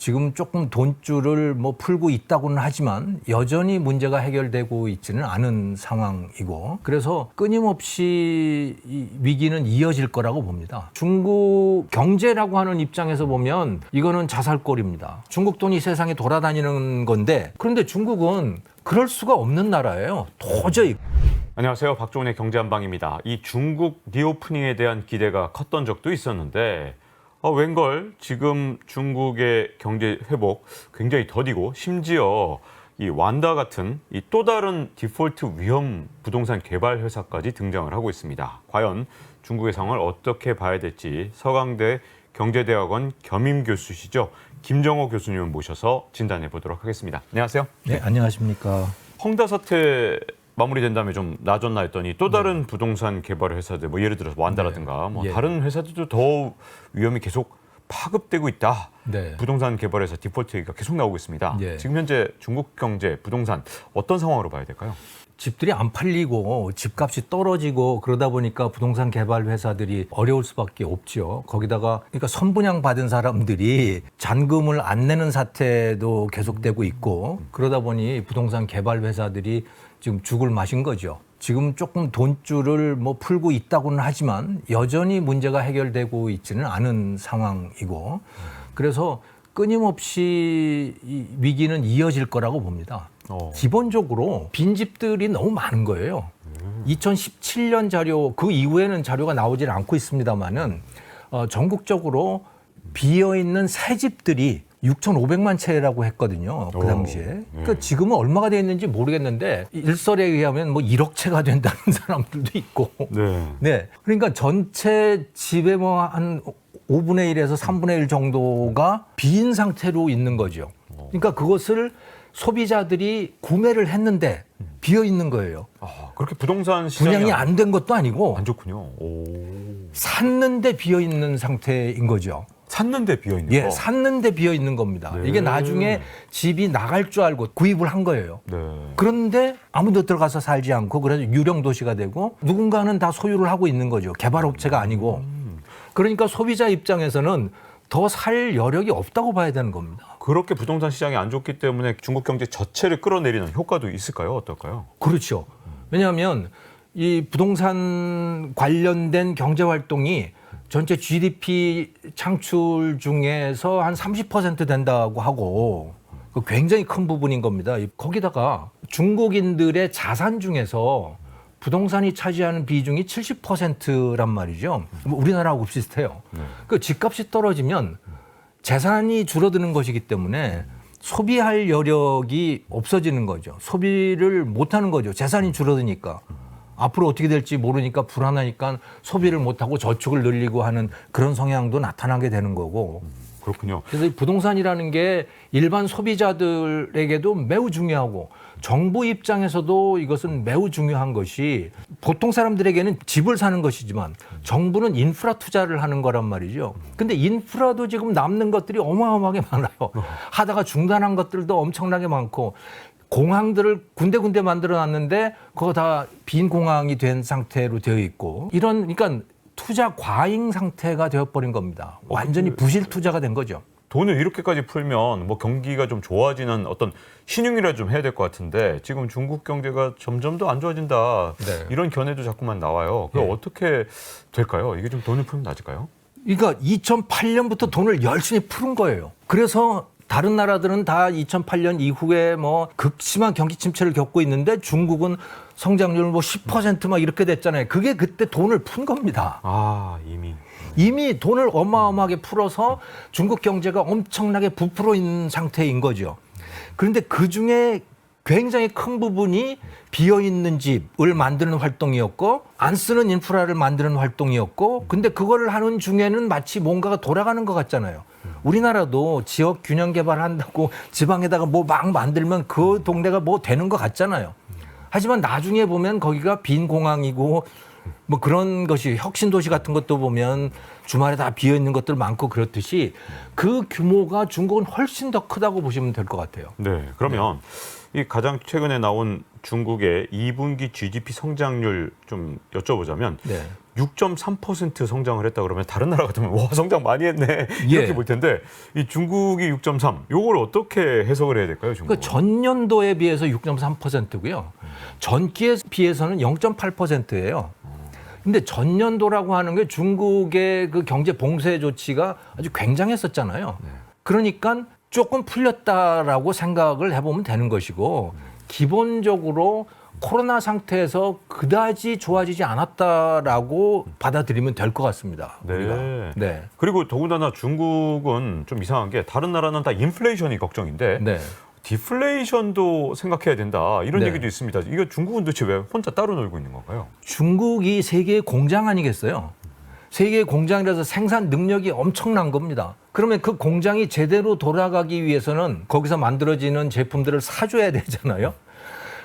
지금 조금 돈줄을 뭐 풀고 있다고는 하지만 여전히 문제가 해결되고 있지는 않은 상황이고 그래서 끊임없이 이 위기는 이어질 거라고 봅니다. 중국 경제라고 하는 입장에서 보면 이거는 자살골입니다. 중국 돈이 세상에 돌아다니는 건데 그런데 중국은 그럴 수가 없는 나라예요. 도저히 안녕하세요. 박종훈의 경제한방입니다. 이 중국 리오프닝에 대한 기대가 컸던 적도 있었는데 어, 웬걸 지금 중국의 경제 회복 굉장히 더디고 심지어 이 완다 같은 이 또 다른 디폴트 위험 부동산 개발 회사까지 등장을 하고 있습니다. 과연 중국의 상황을 어떻게 봐야 될지 서강대 경제대학원 겸임 교수시죠. 김정호 교수님을 모셔서 진단해 보도록 하겠습니다. 안녕하세요. 네, 안녕하십니까. 헝다 사태 마무리된 다음에 좀 나아졌나 했더니 또 다른 부동산 개발 회사들 뭐 예를 들어서 완다라든가 뭐 예. 다른 회사들도 더 위험이 계속 파급되고 있다. 네. 부동산 개발에서 디폴트 얘기가 계속 나오고 있습니다. 예. 지금 현재 중국 경제 부동산 어떤 상황으로 봐야 될까요? 집들이 안 팔리고 집값이 떨어지고 그러다 보니까 부동산 개발 회사들이 어려울 수밖에 없죠. 거기다가 그러니까 선분양 받은 사람들이 잔금을 안 내는 사태도 계속되고 있고 그러다 보니 부동산 개발 회사들이 지금 죽을 마신 거죠. 지금 조금 돈줄을 뭐 풀고 있다고는 하지만 여전히 문제가 해결되고 있지는 않은 상황이고 그래서 끊임없이 이 위기는 이어질 거라고 봅니다. 어. 기본적으로 빈집들이 너무 많은 거예요. 2017년 자료 그 이후에는 자료가 나오질 않고 있습니다만은 어, 전국적으로 비어 있는 새 집들이 6,500만 채라고 했거든요. 그 오, 당시에. 예. 그러니까 지금은 얼마가 돼 있는지 모르겠는데 일설에 의하면 뭐 1억 채가 된다는 사람들도 있고. 네. 네. 그러니까 전체 집의 뭐한 5분의 1에서 3분의 1 정도가 빈 상태로 있는 거죠. 그러니까 그것을 소비자들이 구매를 했는데 비어 있는 거예요. 아, 그렇게 부동산 시장이 분양이 안 된 것도 아니고 안 좋군요. 오. 샀는데 비어 있는 상태인 거죠. 샀는데 비어 있는 예, 거. 샀는데 비어 있는 겁니다. 네. 이게 나중에 집이 나갈 줄 알고 구입을 한 거예요. 네. 그런데 아무도 들어가서 살지 않고 그래서 유령 도시가 되고 누군가는 다 소유를 하고 있는 거죠. 개발 업체가 아니고. 그러니까 소비자 입장에서는 더 살 여력이 없다고 봐야 되는 겁니다. 그렇게 부동산 시장이 안 좋기 때문에 중국 경제 전체를 끌어내리는 효과도 있을까요? 어떨까요? 그렇죠. 왜냐하면 이 부동산 관련된 경제 활동이 전체 GDP 창출 중에서 한 30% 된다고 하고 그 굉장히 큰 부분인 겁니다. 거기다가 중국인들의 자산 중에서 부동산이 차지하는 비중이 70%란 말이죠. 뭐 우리나라하고 비슷해요. 그 집값이 떨어지면 재산이 줄어드는 것이기 때문에 소비할 여력이 없어지는 거죠. 소비를 못 하는 거죠. 재산이 줄어드니까. 앞으로 어떻게 될지 모르니까 불안하니까 소비를 못 하고 저축을 늘리고 하는 그런 성향도 나타나게 되는 거고. 그렇군요. 그래서 이 부동산이라는 게 일반 소비자들에게도 매우 중요하고 정부 입장에서도 이것은 매우 중요한 것이 보통 사람들에게는 집을 사는 것이지만 정부는 인프라 투자를 하는 거란 말이죠. 근데 인프라도 지금 남는 것들이 어마어마하게 많아요. 하다가 중단한 것들도 엄청나게 많고 공항들을 군데군데 만들어 놨는데 그거 다 빈 공항이 된 상태로 되어 있고 이런 그러니까 투자 과잉 상태가 되어버린 겁니다. 완전히 부실 투자가 된 거죠. 돈을 이렇게까지 풀면 뭐 경기가 좀 좋아지는 어떤 신용이라 좀 해야 될 것 같은데 지금 중국 경제가 점점 더 안 좋아진다 네. 이런 견해도 자꾸만 나와요. 그 네. 어떻게 될까요? 이게 좀 돈을 풀면 나아질까요? 그러니까 2008년부터 돈을 열심히 푸른 거예요. 그래서 다른 나라들은 다 2008년 이후에 뭐 극심한 경기 침체를 겪고 있는데 중국은 성장률 뭐 10%막 이렇게 됐잖아요. 그게 그때 돈을 푼 겁니다. 아 이미 이미 돈을 어마어마하게 풀어서 중국 경제가 엄청나게 부풀어 있는 상태인 거죠. 그런데 그 중에 굉장히 큰 부분이 비어 있는 집을 만드는 활동이었고 안 쓰는 인프라를 만드는 활동이었고 근데 그거를 하는 중에는 마치 뭔가가 돌아가는 것 같잖아요. 우리나라도 지역 균형 개발한다고 지방에다가 뭐 막 만들면 그 동네가 뭐 되는 것 같잖아요. 하지만 나중에 보면 거기가 빈 공항이고 뭐 그런 것이 혁신 도시 같은 것도 보면 주말에 다 비어 있는 것들 많고 그렇듯이 그 규모가 중국은 훨씬 더 크다고 보시면 될 것 같아요. 네 그러면 이 가장 최근에 나온 중국의 2분기 GDP 성장률 좀 여쭤보자면 네. 6.3% 성장을 했다 그러면 다른 나라 같으면 와 성장 많이 했네 이렇게 예. 볼 텐데 이 중국이 6.3 요걸 어떻게 해석을 해야 될까요 중국? 그러니까 전년도에 비해서 6.3%고요. 전기에 비해서는 0.8%예요. 근데 전년도라고 하는 게 중국의 그 경제 봉쇄 조치가 아주 굉장했었잖아요. 그러니까 조금 풀렸다라고 생각을 해보면 되는 것이고 기본적으로 코로나 상태에서 그다지 좋아지지 않았다라고 받아들이면 될 것 같습니다. 네. 우리가. 네. 그리고 더군다나 중국은 좀 이상한 게 다른 나라는 다 인플레이션이 걱정인데 네. 디플레이션도 생각해야 된다 이런 네. 얘기도 있습니다. 이거 중국은 도대체 왜 혼자 따로 놀고 있는 건가요? 중국이 세계의 공장 아니겠어요? 세계의 공장이라서 생산 능력이 엄청난 겁니다. 그러면 그 공장이 제대로 돌아가기 위해서는 거기서 만들어지는 제품들을 사줘야 되잖아요.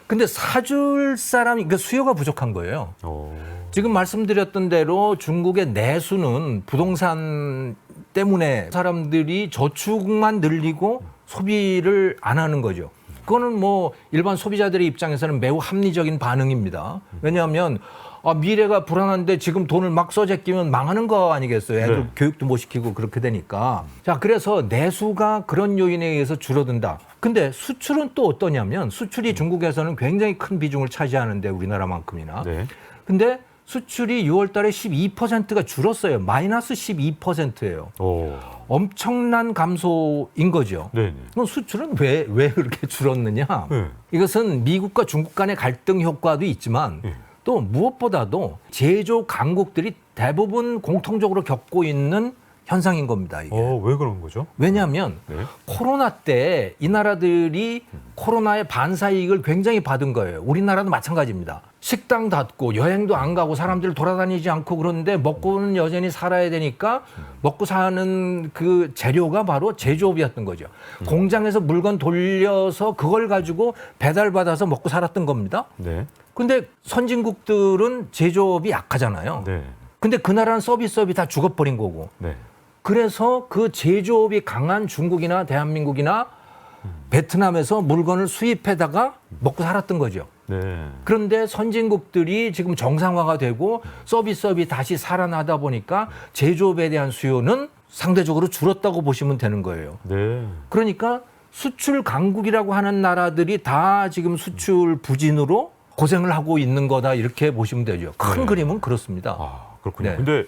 근데 사줄 사람이, 그 수요가 부족한 거예요. 어. 지금 말씀드렸던 대로 중국의 내수는 부동산 때문에 사람들이 저축만 늘리고 소비를 안 하는 거죠. 그거는 뭐 일반 소비자들의 입장에서는 매우 합리적인 반응입니다. 왜냐하면 아, 미래가 불안한데 지금 돈을 막 써제끼면 망하는 거 아니겠어요. 애들 네. 교육도 못 시키고 그렇게 되니까. 자, 그래서 내수가 그런 요인에 의해서 줄어든다. 근데 수출은 또 어떠냐면 수출이 중국에서는 굉장히 큰 비중을 차지하는데 우리나라만큼이나. 네. 근데 수출이 6월 달에 12%가 줄었어요. 마이너스 12%예요. 오. 엄청난 감소인 거죠. 네. 네. 그럼 수출은 왜, 왜 그렇게 줄었느냐? 네. 이것은 미국과 중국 간의 갈등 효과도 있지만 네. 또 무엇보다도 제조 강국들이 대부분 공통적으로 겪고 있는 현상인 겁니다. 이게. 어, 왜 그런 거죠? 왜냐하면 네. 코로나 때 이 나라들이 코로나의 반사 이익을 굉장히 받은 거예요. 우리나라도 마찬가지입니다. 식당 닫고 여행도 안 가고 사람들 돌아다니지 않고 그런데 먹고는 여전히 살아야 되니까 먹고 사는 그 재료가 바로 제조업이었던 거죠. 공장에서 물건 돌려서 그걸 가지고 배달받아서 먹고 살았던 겁니다. 네. 근데 선진국들은 제조업이 약하잖아요. 네. 근데 그 나라는 서비스업이 다 죽어버린 거고 네. 그래서 그 제조업이 강한 중국이나 대한민국이나 베트남에서 물건을 수입해다가 먹고 살았던 거죠. 네. 그런데 선진국들이 지금 정상화가 되고 서비스업이 다시 살아나다 보니까 제조업에 대한 수요는 상대적으로 줄었다고 보시면 되는 거예요. 네. 그러니까 수출 강국이라고 하는 나라들이 다 지금 수출 부진으로 고생을 하고 있는 거다 이렇게 보시면 되죠. 큰 네. 그림은 그렇습니다. 아, 그렇군요. 네. 근데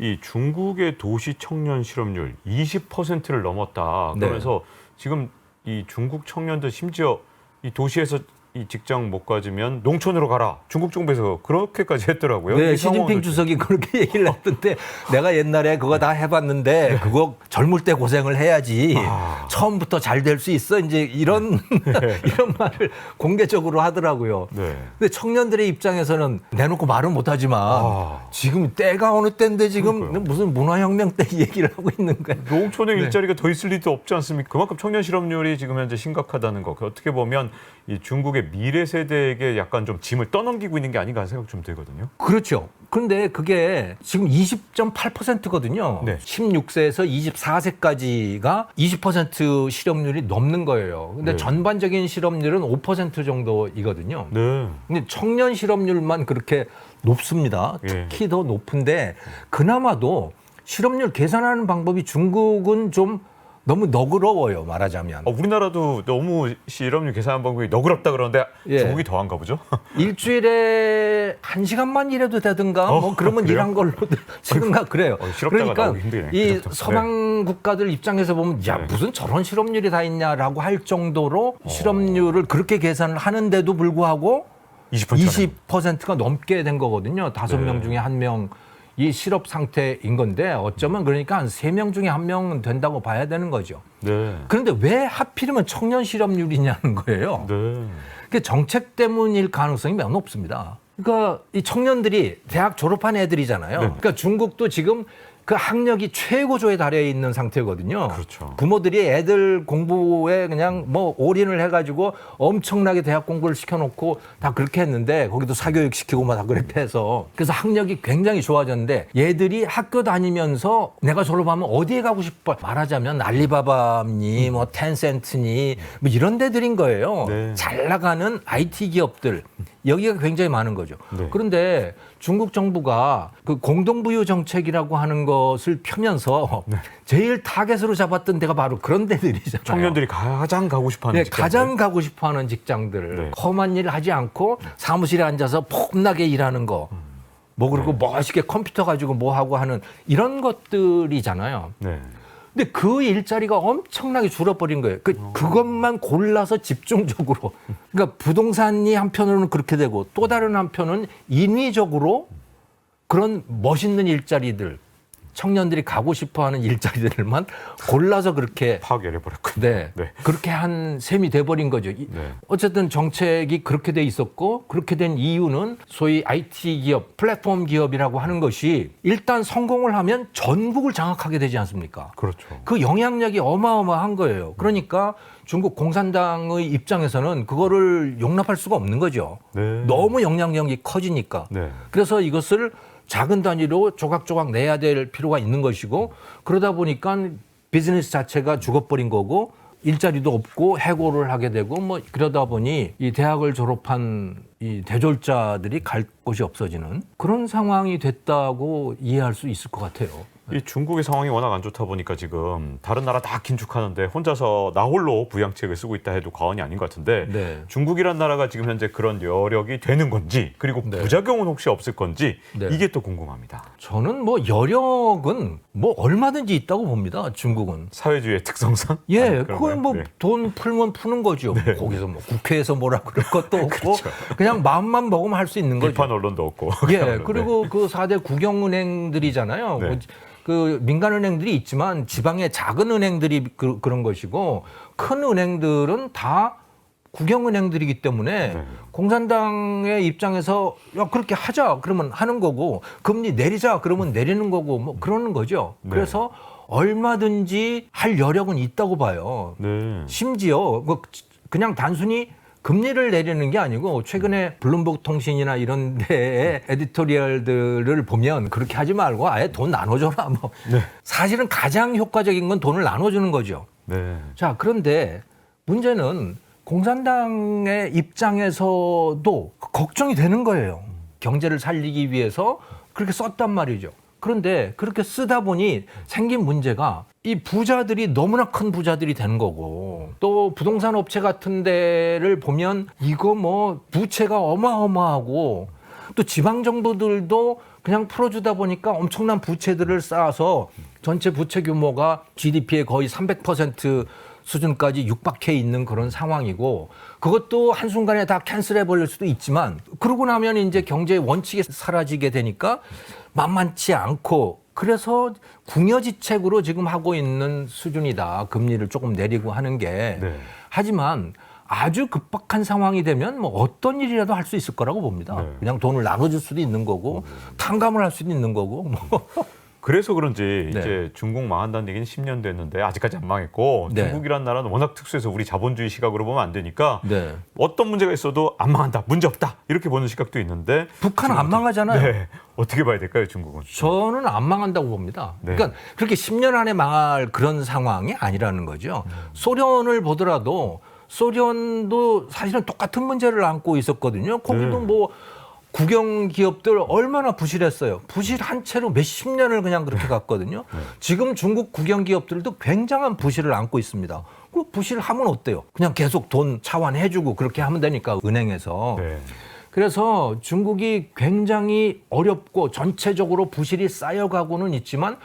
이 중국의 도시 청년 실업률 20%를 넘었다. 네. 그러면서 지금 이 중국 청년들 심지어 이 도시에서 이 직장 못 가지면 농촌으로 가라. 중국 정부에서 그렇게까지 했더라고요. 네, 이 시진핑 주석이 그렇게 얘기를 했던데 내가 옛날에 그거 다 해봤는데 그거 젊을 때 고생을 해야지 아. 처음부터 잘 될 수 있어 이제 이런 이런 말을 공개적으로 하더라고요. 네. 근데 청년들의 입장에서는 내놓고 말은 못하지만 아. 지금 때가 어느 때인데 지금 그러니까요. 무슨 문화혁명 때 얘기를 하고 있는 거야. 농촌에 네. 일자리가 더 있을 리도 없지 않습니까? 그만큼 청년 실업률이 지금 현재 심각하다는 거. 그 어떻게 보면 이 중국의 미래 세대에게 약간 좀 짐을 떠넘기고 있는 게 아닌가 하는 생각 좀 들거든요. 그렇죠. 그런데 그게 지금 20.8%거든요. 네. 16세에서 24세까지가 20% 실업률이 넘는 거예요. 근데 네. 전반적인 실업률은 5% 정도이거든요. 네. 근데 청년 실업률만 그렇게 높습니다. 예. 특히 더 높은데 그나마도 실업률 계산하는 방법이 중국은 좀 너무 너그러워요. 말하자면. 어, 우리나라도 너무 실업률 계산 방법이 너그럽다 그러는데 예. 중국이 더한가 보죠? 일주일에 한 시간만 일해도 되든가 어, 뭐 그러면 그래요? 일한 걸로 치든가 그래요. 어, 그러니까 나오기 힘드네. 이 그렇죠. 서방 국가들 입장에서 보면 야 네. 무슨 저런 실업률이 다 있냐라고 할 정도로 어. 실업률을 그렇게 계산을 하는데도 불구하고 20%. 20%가 넘게 된 거거든요. 다섯 네. 명 중에 한 명. 이 실업 상태인 건데 어쩌면 그러니까 한 세 명 중에 한 명은 된다고 봐야 되는 거죠. 네. 그런데 왜 하필이면 청년 실업률이냐는 거예요. 네. 그 정책 때문일 가능성이 매우 높습니다. 그러니까 이 청년들이 대학 졸업한 애들이잖아요. 네. 그러니까 중국도 지금 그 학력이 최고조에 달해 있는 상태거든요. 그렇죠. 부모들이 애들 공부에 그냥 뭐 올인을 해가지고 엄청나게 대학 공부를 시켜놓고 다 그렇게 했는데 거기도 사교육 시키고 막 다 그렇게 해서 그래서 학력이 굉장히 좋아졌는데 얘들이 학교 다니면서 내가 졸업하면 어디에 가고 싶어 말하자면 알리바바니 뭐 텐센트니 뭐 이런 데들인 거예요. 네. 잘 나가는 IT 기업들 여기가 굉장히 많은 거죠. 네. 그런데 중국 정부가 그 공동부유 정책이라고 하는 것을 펴면서 제일 타겟으로 잡았던 데가 바로 그런 데들이잖아요. 청년들이 가장 가고 싶어하는 네, 직장들. 가장 가고 싶어하는 직장들 네. 험한 일 하지 않고 사무실에 앉아서 폼나게 일하는 거. 뭐 그리고 네. 멋있게 컴퓨터 가지고 뭐 하고 하는 이런 것들이잖아요. 네. 근데 그 일자리가 엄청나게 줄어버린 거예요. 그, 그것만 골라서 집중적으로. 그러니까 부동산이 한편으로는 그렇게 되고 또 다른 한편은 인위적으로 그런 멋있는 일자리들, 청년들이 가고 싶어 하는 일자리들만 골라서 그렇게 파괴를 해버렸군요. 네, 네. 그렇게 한 셈이 돼버린 거죠. 이- 네. 어쨌든 정책이 그렇게 돼 있었고 그렇게 된 이유는 소위 IT 기업, 플랫폼 기업이라고 하는 것이 일단 성공을 하면 전국을 장악하게 되지 않습니까? 그렇죠. 그 영향력이 어마어마한 거예요. 그러니까 중국 공산당의 입장에서는 그거를 용납할 수가 없는 거죠. 네. 너무 영향력이 커지니까. 네. 그래서 이것을 작은 단위로 조각조각 내야 될 필요가 있는 것이고 그러다 보니까 비즈니스 자체가 죽어버린 거고 일자리도 없고 해고를 하게 되고 뭐 그러다 보니 이 대학을 졸업한 이 대졸자들이 갈 곳이 없어지는 그런 상황이 됐다고 이해할 수 있을 것 같아요. 이 중국의 상황이 워낙 안 좋다 보니까 지금 다른 나라 다 긴축하는데 혼자서 나 홀로 부양책을 쓰고 있다 해도 과언이 아닌 것 같은데 네. 중국이란 나라가 지금 현재 그런 여력이 되는 건지 그리고 네. 부작용은 혹시 없을 건지 네. 이게 또 궁금합니다. 저는 뭐 여력은 뭐 얼마든지 있다고 봅니다. 중국은. 사회주의의 특성상 예, 그건 그런가요? 뭐 네. 돈 풀면 푸는 거죠. 거기서 뭐 국회에서 뭐라 그럴 것도 없고 그렇죠. 그냥 마음만 먹으면 할 수 있는 거죠. 비판 언론도 없고 예, 그야말로. 그리고 그 4대 국영은행들이잖아요. 네. 뭐그 민간 은행들이 있지만 지방의 작은 은행들이 그, 런 것이고 큰 은행들은 다 국영 은행들이기 때문에 네. 공산당의 입장에서 야 그렇게 하자 그러면 하는 거고 금리 내리자 그러면 내리는 거고 뭐 그러는 거죠. 네. 그래서 얼마든지 할 여력은 있다고 봐요. 네. 심지어 뭐 그냥 단순히 금리를 내리는 게 아니고 최근에 블룸버그 통신이나 이런 데의 에디토리얼들을 보면 그렇게 하지 말고 아예 돈 나눠줘라 뭐 네. 사실은 가장 효과적인 건 돈을 나눠주는 거죠. 네. 자 그런데 문제는 공산당의 입장에서도 걱정이 되는 거예요. 경제를 살리기 위해서 그렇게 썼단 말이죠. 그런데 그렇게 쓰다 보니 생긴 문제가 이 부자들이 너무나 큰 부자들이 되는 거고 또 부동산 업체 같은 데를 보면 이거 뭐 부채가 어마어마하고 또 지방 정부들도 그냥 풀어주다 보니까 엄청난 부채들을 쌓아서 전체 부채 규모가 GDP의 거의 300% 수준까지 육박해 있는 그런 상황이고 그것도 한순간에 다 캔슬해 버릴 수도 있지만 그러고 나면 이제 경제의 원칙이 사라지게 되니까 만만치 않고 그래서 궁여지책으로 지금 하고 있는 수준이다. 금리를 조금 내리고 하는 게. 네. 하지만 아주 급박한 상황이 되면 뭐 어떤 일이라도 할 수 있을 거라고 봅니다. 네. 그냥 돈을 나눠줄 수도 있는 거고 탕감을 할 수도 있는 거고 뭐. 그래서 그런지 네. 이제 중국 망한다는 얘기는 10년 됐는데 아직까지 안 망했고 네. 중국이란 나라는 워낙 특수해서 우리 자본주의 시각으로 보면 안 되니까 네. 어떤 문제가 있어도 안 망한다, 문제 없다 이렇게 보는 시각도 있는데 북한은 안 망하잖아요. 네. 어떻게 봐야 될까요, 중국은? 저는 안 망한다고 봅니다. 네. 그러니까 그렇게 10년 안에 망할 그런 상황이 아니라는 거죠. 음. 소련을 보더라도 소련도 사실은 똑같은 문제를 안고 있었거든요. 거기도 네. 뭐 국영 기업들 얼마나 부실했어요. 부실한 채로 몇십 년을 그냥 그렇게 갔거든요. 네. 지금 중국 국영 기업들도 굉장한 부실을 안고 있습니다. 그 부실하면 어때요? 그냥 계속 돈 차환해주고 그렇게 하면 되니까 은행에서. 네. 그래서 중국이 굉장히 어렵고 전체적으로 부실이 쌓여가고는 있지만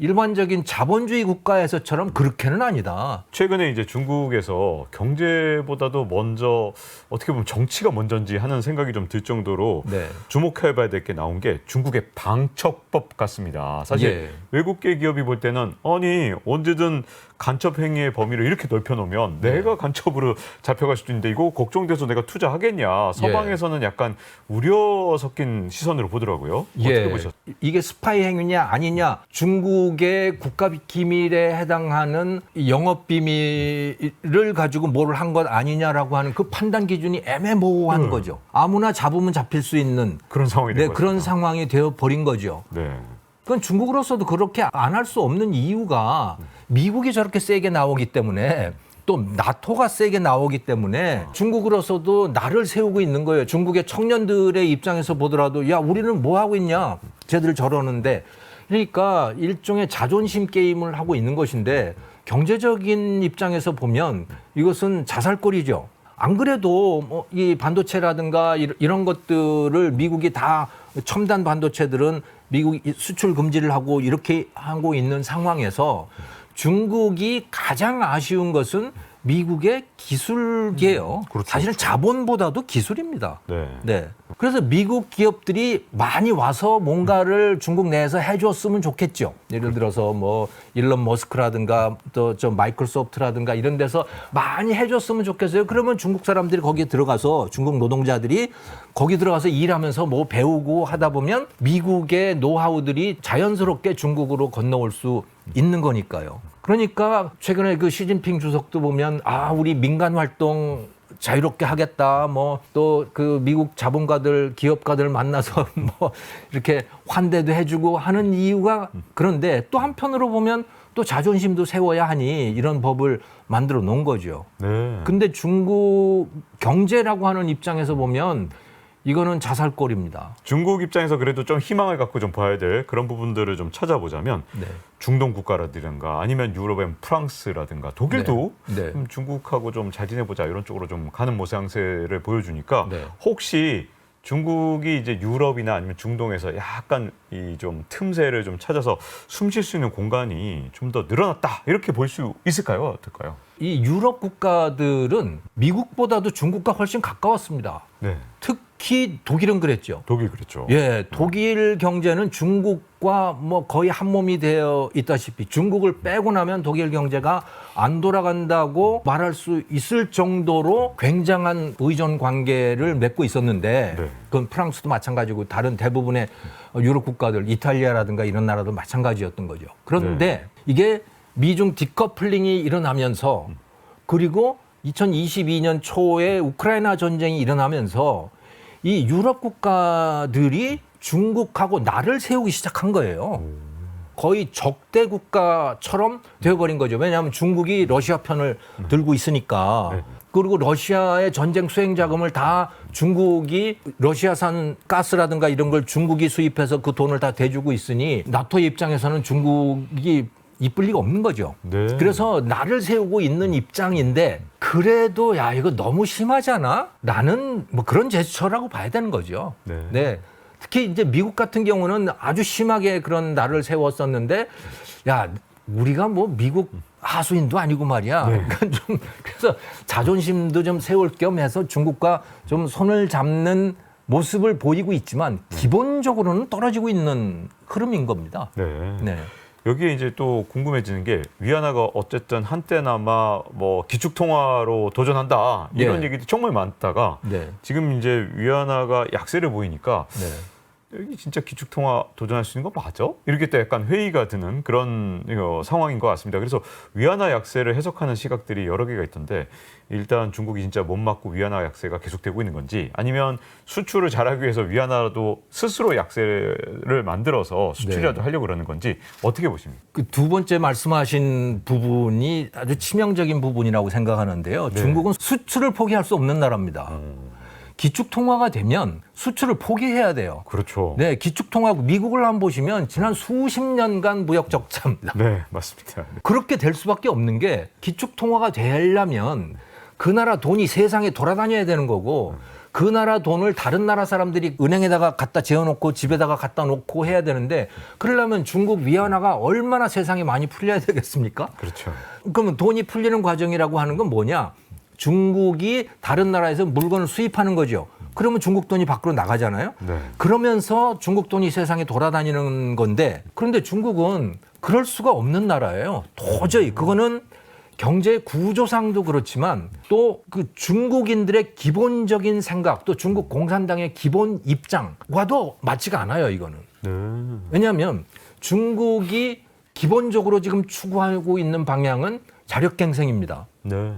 일반적인 자본주의 국가에서처럼 그렇게는 아니다. 최근에 이제 중국에서 경제보다도 먼저 어떻게 보면 정치가 먼저인지 하는 생각이 좀 들 정도로 네. 주목해봐야 될 게 나온 게 중국의 방첩법 같습니다. 사실 예. 외국계 기업이 볼 때는 아니 언제든 간첩 행위의 범위를 이렇게 넓혀놓으면 네. 내가 간첩으로 잡혀갈 수도 있는데 이거 걱정돼서 내가 투자하겠냐. 서방에서는 약간 우려 섞인 시선으로 보더라고요. 어떻게 보셨어요? 이게 스파이 행위냐 아니냐 중국의 국가 기밀에 해당하는 이 영업 비밀을 가지고 뭐를 한것 아니냐라고 하는 그 판단 기준이 애매모호한 음. 거죠. 아무나 잡으면 잡힐 수 있는 그런 상황이 네, 된 그런. 상황이 되어 버린 거죠. 네. 그건 중국으로서도 그렇게 안 할 수 없는 이유가 미국이 저렇게 세게 나오기 때문에 또 나토가 세게 나오기 때문에 중국으로서도 나를 세우고 있는 거예요. 중국의 청년들의 입장에서 보더라도 야 우리는 뭐 하고 있냐? 쟤들 저러는데 그러니까 일종의 자존심 게임을 하고 있는 것인데 경제적인 입장에서 보면 이것은 자살골이죠. 안 그래도 뭐 이 반도체라든가 이런- 것들을 미국이 다 첨단 반도체들은 미국이 수출 금지를 하고 이렇게 하고 있는 상황에서 중국이 가장 아쉬운 것은 미국의 기술계예요. 그렇죠. 사실은 자본보다도 기술입니다. 네. 네. 그래서 미국 기업들이 많이 와서 뭔가를 중국 내에서 해줬으면 좋겠죠. 예를 들어서 뭐 일론 머스크라든가 또 저 마이크로소프트라든가 이런 데서 많이 해줬으면 좋겠어요. 그러면 중국 사람들이 거기에 들어가서 중국 노동자들이 거기 들어가서 일하면서 뭐 배우고 하다 보면 미국의 노하우들이 자연스럽게 중국으로 건너올 수 있는 거니까요. 그러니까 최근에 그 시진핑 주석도 보면 아 우리 민간 활동 자유롭게 하겠다. 뭐 또 그 미국 자본가들, 기업가들 만나서 뭐 이렇게 환대도 해주고 하는 이유가 그런데 또 한편으로 보면 또 자존심도 세워야 하니 이런 법을 만들어 놓은 거죠. 네. 근데 중국 경제라고 하는 입장에서 보면 이거는 자살골입니다. 중국 입장에서 그래도 좀 희망을 갖고 좀 봐야 될 그런 부분들을 좀 찾아보자면 네. 중동 국가라든가 아니면 유럽의 프랑스라든가 독일도 네. 네. 좀 중국하고 좀 잘 지내보자 이런 쪽으로 좀 가는 모양새를 보여주니까 네. 혹시 중국이 이제 유럽이나 아니면 중동에서 약간 이 좀 틈새를 좀 찾아서 숨 쉴 수 있는 공간이 좀 더 늘어났다 이렇게 볼 수 있을까요? 어떨까요? 이 유럽 국가들은 미국보다도 중국과 훨씬 가까웠습니다. 네, 특 히 독일은 그랬죠. 독일 그랬죠. 예, 독일 경제는 중국과 뭐 거의 한 몸이 되어 있다시피 중국을 빼고 나면 독일 경제가 안 돌아간다고 말할 수 있을 정도로 굉장한 의존 관계를 맺고 있었는데 네. 그건 프랑스도 마찬가지고 다른 대부분의 유럽 국가들 이탈리아라든가 이런 나라도 마찬가지였던 거죠. 그런데 이게 미중 디커플링이 일어나면서 그리고 2022년 초에 우크라이나 전쟁이 일어나면서 이 유럽 국가들이 중국하고 나를 세우기 시작한 거예요. 거의 적대 국가처럼 되어버린 거죠. 왜냐하면 중국이 러시아 편을 들고 있으니까. 네. 그리고 러시아의 전쟁 수행 자금을 다 중국이 러시아산 가스라든가 이런 걸 중국이 수입해서 그 돈을 다 대주고 있으니 나토 입장에서는 중국이 이쁠 리가 없는 거죠. 네. 그래서 나를 세우고 있는 입장인데 그래도 야 이거 너무 심하잖아. 나는 뭐 그런 제스처라고 봐야 되는 거죠. 네. 특히 이제 미국 같은 경우는 아주 심하게 그런 나를 세웠었는데 야 우리가 뭐 미국 하수인도 아니고 말이야. 네. 그러니까 좀 그래서 자존심도 좀 세울 겸 해서 중국과 좀 손을 잡는 모습을 보이고 있지만 기본적으로는 떨어지고 있는 흐름인 겁니다. 네. 네. 여기에 이제 또 궁금해지는 게 위안화가 어쨌든 한때나마 뭐 기축 통화로 도전한다 이런 네. 얘기도 정말 많다가 네. 지금 이제 위안화가 약세를 보이니까 네. 여기 진짜 기축 통화 도전할 수 있는 거 맞아? 이렇게 또 약간 회의가 드는 그런 어, 상황인 것 같습니다. 그래서 위안화 약세를 해석하는 시각들이 여러 개가 있던데 일단 중국이 진짜 못 맞고 위안화 약세가 계속되고 있는 건지 아니면 수출을 잘하기 위해서 위안화도 스스로 약세를 만들어서 수출이라도 하려고 그러는 건지 어떻게 보십니까? 그 두 번째 말씀하신 부분이 아주 치명적인 부분이라고 생각하는데요. 네. 중국은 수출을 포기할 수 없는 나라입니다. 기축 통화가 되면 수출을 포기해야 돼요. 그렇죠. 네, 기축 통화 미국을 한번 보시면 지난 수십 년간 무역 적자입니다. 네, 맞습니다. 그렇게 될 수밖에 없는 게 기축 통화가 되려면 그 나라 돈이 세상에 돌아다녀야 되는 거고 그 나라 돈을 다른 나라 사람들이 은행에다가 갖다 재워놓고 집에다가 갖다 놓고 해야 되는데 그러려면 중국 위안화가 얼마나 세상에 많이 풀려야 되겠습니까? 그렇죠. 그러면 돈이 풀리는 과정이라고 하는 건 뭐냐? 중국이 다른 나라에서 물건을 수입하는 거죠. 그러면 중국 돈이 밖으로 나가잖아요. 네. 그러면서 중국 돈이 세상에 돌아다니는 건데 그런데 중국은 그럴 수가 없는 나라예요. 도저히 그거는 경제 구조상도 그렇지만 또 그 중국인들의 기본적인 생각 또 중국 공산당의 기본 입장과도 맞지가 않아요. 이거는 네. 왜냐하면 중국이 기본적으로 지금 추구하고 있는 방향은 자력갱생입니다. 네.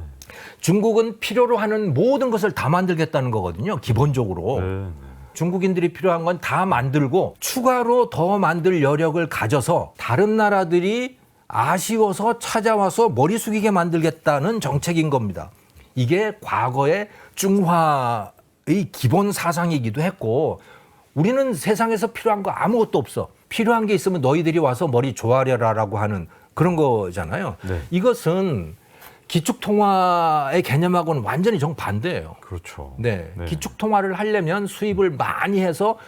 중국은 필요로 하는 모든 것을 다 만들겠다는 거거든요. 기본적으로. 네. 중국인들이 필요한 건 다 만들고 추가로 더 만들 여력을 가져서 다른 나라들이 아쉬워서 찾아와서 머리 숙이게 만들겠다는 정책인 겁니다. 이게 과거의 중화의 기본 사상이기도 했고 우리는 세상에서 필요한 거 아무것도 없어. 필요한 게 있으면 너희들이 와서 머리 조아려라라고 하는 그런 거잖아요. 네. 이것은 기축 통화의 개념하고는 완전히 정반대예요. 그렇죠. 네. 네. 기축 통화를 하려면 수입을 많이 해서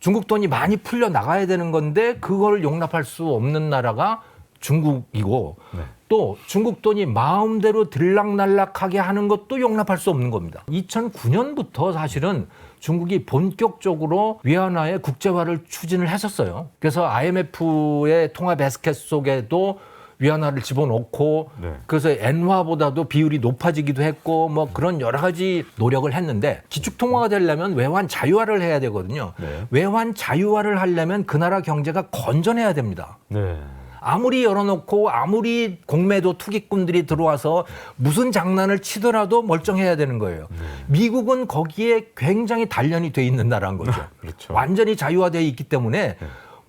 중국 돈이 많이 풀려 나가야 되는 건데 그걸 용납할 수 없는 나라가 중국이고 네. 또 중국 돈이 마음대로 들락날락하게 하는 것도 용납할 수 없는 겁니다. 2009년부터 사실은 중국이 본격적으로 위안화의 국제화를 추진을 했었어요. 그래서 IMF의 통화 베스켓 속에도 위안화를 집어넣고 네. 그래서 엔화보다도 비율이 높아지기도 했고 뭐 그런 여러 가지 노력을 했는데 기축 통화가 되려면 외환 자유화를 해야 되거든요. 네. 외환 자유화를 하려면 그 나라 경제가 건전해야 됩니다. 네. 아무리 열어놓고 아무리 공매도 투기꾼들이 들어와서 무슨 장난을 치더라도 멀쩡해야 되는 거예요. 미국은 거기에 굉장히 단련이 돼 있는 나라인 거죠. 그렇죠. 완전히 자유화되어 있기 때문에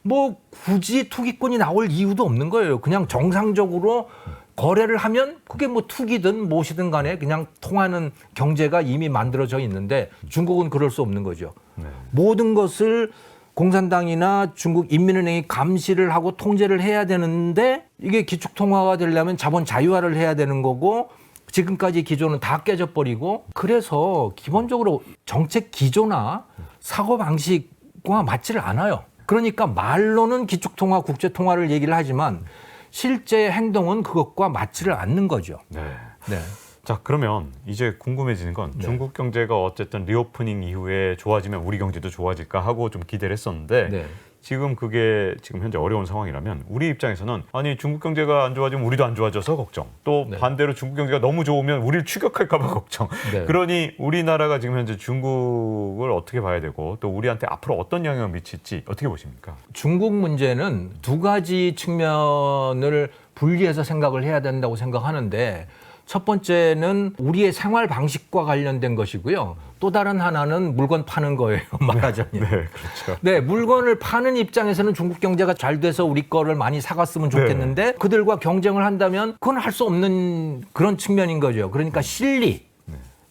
뭐 굳이 투기꾼이 나올 이유도 없는 거예요. 그냥 정상적으로 거래를 하면 그게 뭐 투기든 무엇이든 간에 그냥 통하는 경제가 이미 만들어져 있는데 중국은 그럴 수 없는 거죠. 네. 모든 것을 공산당이나 중국 인민은행이 감시를 하고 통제를 해야 되는데 이게 기축 통화가 되려면 자본 자유화를 해야 되는 거고 지금까지 기조는 다 깨져버리고 그래서 기본적으로 정책 기조나 사고 방식과 맞지를 않아요. 그러니까 말로는 기축 통화, 국제 통화를 얘기를 하지만 실제 행동은 그것과 맞지를 않는 거죠. 네. 네. 자 그러면 이제 궁금해지는 건 네. 중국 경제가 어쨌든 리오프닝 이후에 좋아지면 우리 경제도 좋아질까 하고 좀 기대를 했었는데 네. 지금 그게 지금 현재 어려운 상황이라면 우리 입장에서는 아니 중국 경제가 안 좋아지면 우리도 안 좋아져서 걱정 또 네. 반대로 중국 경제가 너무 좋으면 우리를 추격할까봐 걱정 네. 그러니 우리나라가 지금 현재 중국을 어떻게 봐야 되고 또 우리한테 앞으로 어떤 영향을 미칠지 어떻게 보십니까? 중국 문제는 두 가지 측면을 분리해서 생각을 해야 된다고 생각하는데 첫 번째는 우리의 생활 방식과 관련된 것이고요. 또 다른 하나는 물건 파는 거예요. 말하자면. 네 그렇죠. 네, 물건을 파는 입장에서는 중국 경제가 잘 돼서 우리 거를 많이 사갔으면 좋겠는데 그들과 경쟁을 한다면 그건 할 수 없는 그런 측면인 거죠. 그러니까 실리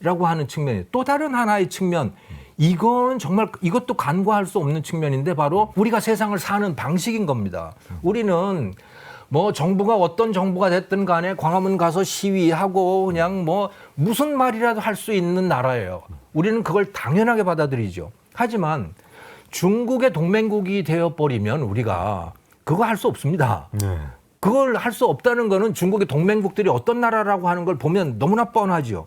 라고 하는 측면이 또 다른 하나의 측면 이거는 정말 이것도 간과할 수 없는 측면인데 바로 우리가 세상을 사는 방식인 겁니다. 우리는 뭐 정부가 어떤 정부가 됐든 간에 광화문 가서 시위하고 그냥 뭐 무슨 말이라도 할 수 있는 나라예요. 우리는 그걸 당연하게 받아들이죠. 하지만 중국의 동맹국이 되어버리면 우리가 그거 할 수 없습니다. 네. 그걸 할 수 없다는 거는 중국의 동맹국들이 어떤 나라라고 하는 걸 보면 너무나 뻔하죠.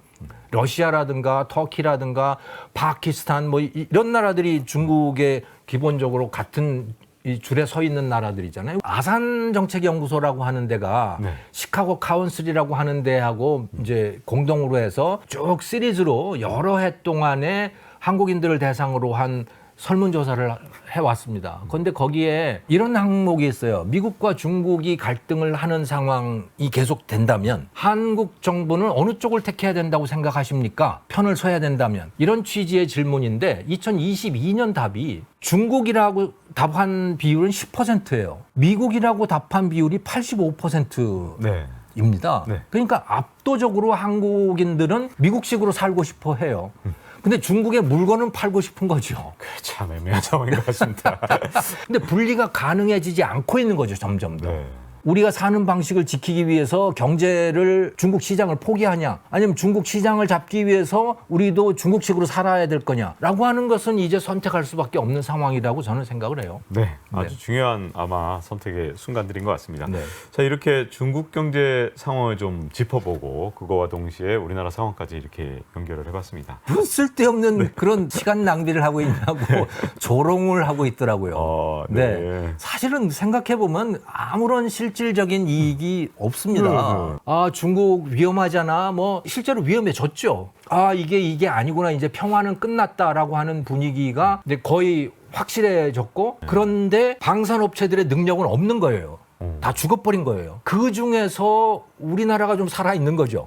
러시아라든가 터키라든가 파키스탄 뭐 이- 이런 나라들이 중국의 기본적으로 같은 이 줄에 서 있는 나라들이잖아요. 아산 정책 연구소라고 하는 데가 네. 시카고 카운슬이라고 하는 데하고 이제 공동으로 해서 쭉 시리즈로 여러 해 동안에 한국인들을 대상으로 한 설문조사를 해왔습니다. 그런데 거기에 이런 항목이 있어요. 미국과 중국이 갈등을 하는 상황이 계속 된다면 한국 정부는 어느 쪽을 택해야 된다고 생각하십니까? 편을 서야 된다면. 이런 취지의 질문인데 2022년 답이 중국이라고 답한 비율은 10%예요. 미국이라고 답한 비율이 85%. 네. 입니다. 네. 그러니까 압도적으로 한국인들은 미국식으로 살고 싶어 해요. 근데 중국의 물건은 팔고 싶은 거죠. 참 애매한 상황인 것 같습니다. 근데 분리가 가능해지지 않고 있는 거죠, 점점 더. 네. 우리가 사는 방식을 지키기 위해서 경제를 중국 시장을 포기하냐 아니면 중국 시장을 잡기 위해서 우리도 중국식으로 살아야 될 거냐라고 하는 것은 이제 선택할 수밖에 없는 상황이라고 저는 생각을 해요. 네, 아주 중요한 아마 선택의 순간들인 것 같습니다. 네. 자 이렇게 중국 경제 상황을 좀 짚어보고 그거와 동시에 우리나라 상황까지 이렇게 연결을 해봤습니다. 쓸데없는 네. 그런 시간 낭비를 하고 있냐고 조롱을 하고 있더라고요. 어, 네. 네. 사실은 생각해 보면 아무런 실 질적인 이익이 없습니다. 음. 아 중국 위험하잖아. 뭐 실제로 위험해졌죠. 아 이게 이게 아니구나. 이제 평화는 끝났다라고 하는 분위기가 이제 거의 확실해졌고 네. 그런데 방산업체들의 능력은 없는 거예요. 음. 다 죽어버린 거예요. 그 중에서 우리나라가 좀 살아 있는 거죠.